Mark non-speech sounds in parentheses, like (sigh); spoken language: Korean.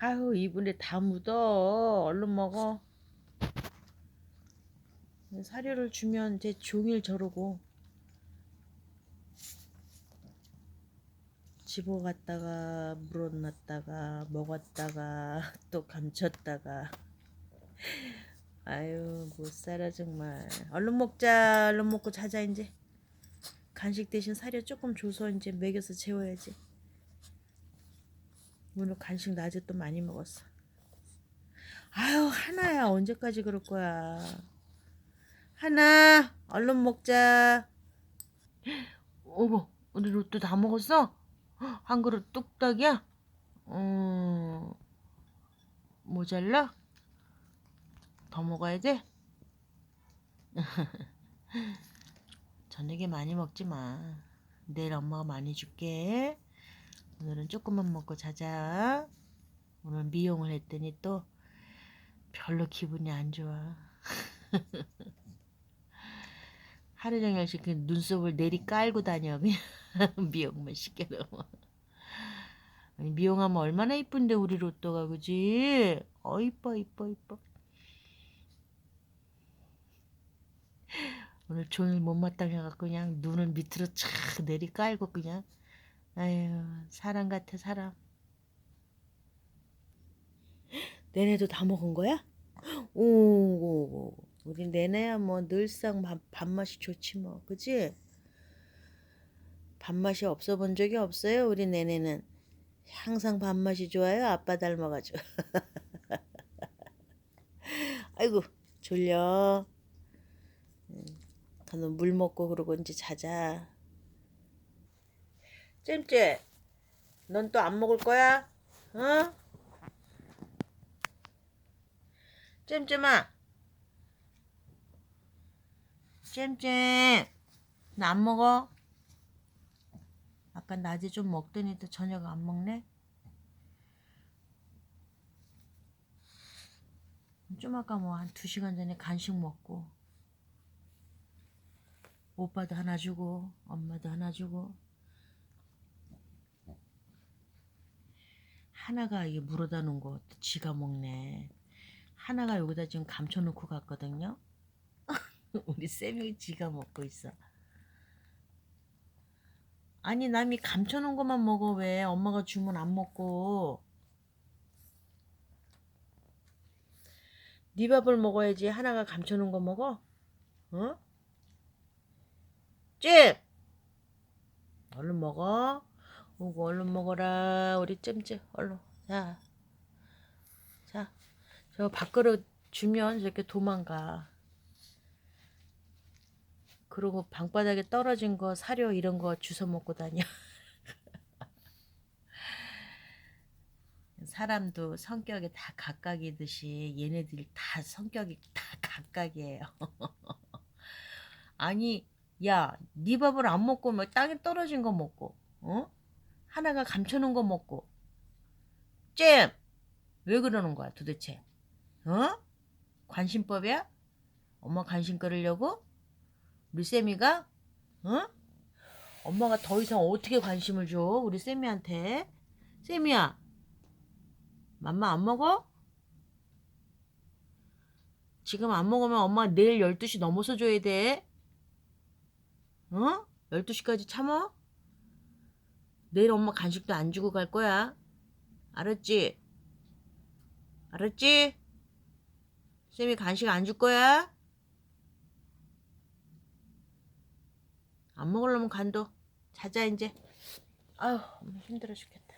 아유 이분에 다 묻어. 얼른 먹어. 사료를 주면 제 종일 저러고 집어갔다가 물어놨다가 먹었다가 또 감췄다가 아유 못 살아 정말. 얼른 먹자. 얼른 먹고 자자 이제. 간식 대신 사료 조금 줘서 이제 먹여서 재워야지. 오늘 간식 낮에 또 많이 먹었어. 아유 하나야. 언제까지 그럴 거야? 하나 얼른 먹자. 어머 우리 로또 다 먹었어? 한 그릇 뚝딱이야? 음, 모자라? 더 먹어야 돼? (laughs) 저녁에 많이 먹지 마. 내일 엄마가 많이 줄게. 오늘은 조금만 먹고 자자. 오늘 미용을 했더니 또 별로 기분이 안 좋아. (laughs) 하루 종일 그 눈썹을 내리 깔고 다녀 그냥 (laughs) 미용만 시켜놓으면 미용하면 얼마나 이쁜데 우리 로또가 그지? 어 이뻐 이뻐 이뻐 오늘 종일 못마땅해갖고 그냥 눈을 밑으로 착 내리 깔고 그냥. 아유 사람 같아 사람. 내내도 다 먹은 거야? 오 우리 내내야 뭐 늘상 밥, 밥맛이 좋지 뭐. 그지? 밥맛이 없어 본 적이 없어요 우리 내내는. 항상 밥맛이 좋아요 아빠 닮아가지고. (laughs) 아이고 졸려. 음, 가는 물 먹고 그러고 이제 자자 잼잼 넌또 안 먹을 거야? 어? 잼잼아 잼잼 나안 먹어? 아까 낮에 좀 먹더니 또 저녁 안 먹네? 좀 아까 뭐한두 시간 전에 간식 먹고 오빠도 하나 주고 엄마도 하나 주고. 하나가 이게 물어다 놓은 거 지가 먹네. 하나가 여기다 지금 감춰놓고 갔거든요. (laughs) 우리 쌤이 지가 먹고 있어. 아니 남이 감춰놓은 것만 먹어 왜? 엄마가 주면 안 먹고. 네 밥을 먹어야지 하나가 감춰놓은 거 먹어? 어? 잼! 얼른 먹어 오고 얼른 먹어라 우리 잼잼 얼른 자, 자, 저 밥그릇 주면 저렇게 도망가 그리고 방바닥에 떨어진 거 사료 이런 거 주워 먹고 다녀. (laughs) 사람도 성격이 다 각각이듯이 얘네들이 다 성격이 다 각각이에요. (laughs) 아니, 야, 네 밥을 안 먹고 뭐 땅에 떨어진 거 먹고, 어? 하나가 감춰놓은 거 먹고, 잼! 왜 그러는 거야 도대체? 어? 관심법이야? 엄마 관심 끌으려고? 우리 쌤이가? 어? 엄마가 더 이상 어떻게 관심을 줘? 우리 쌤이한테? 쌤이야, 맘마 안 먹어? 지금 안 먹으면 엄마 내일 12시 넘어서 줘야 돼. 어? 12시까지 참어? 내일 엄마 간식도 안 주고 갈 거야. 알았지? 알았지? 쌤이 간식 안 줄 거야? 안 먹으려면 간도 자자 이제 아휴 힘들어 죽겠다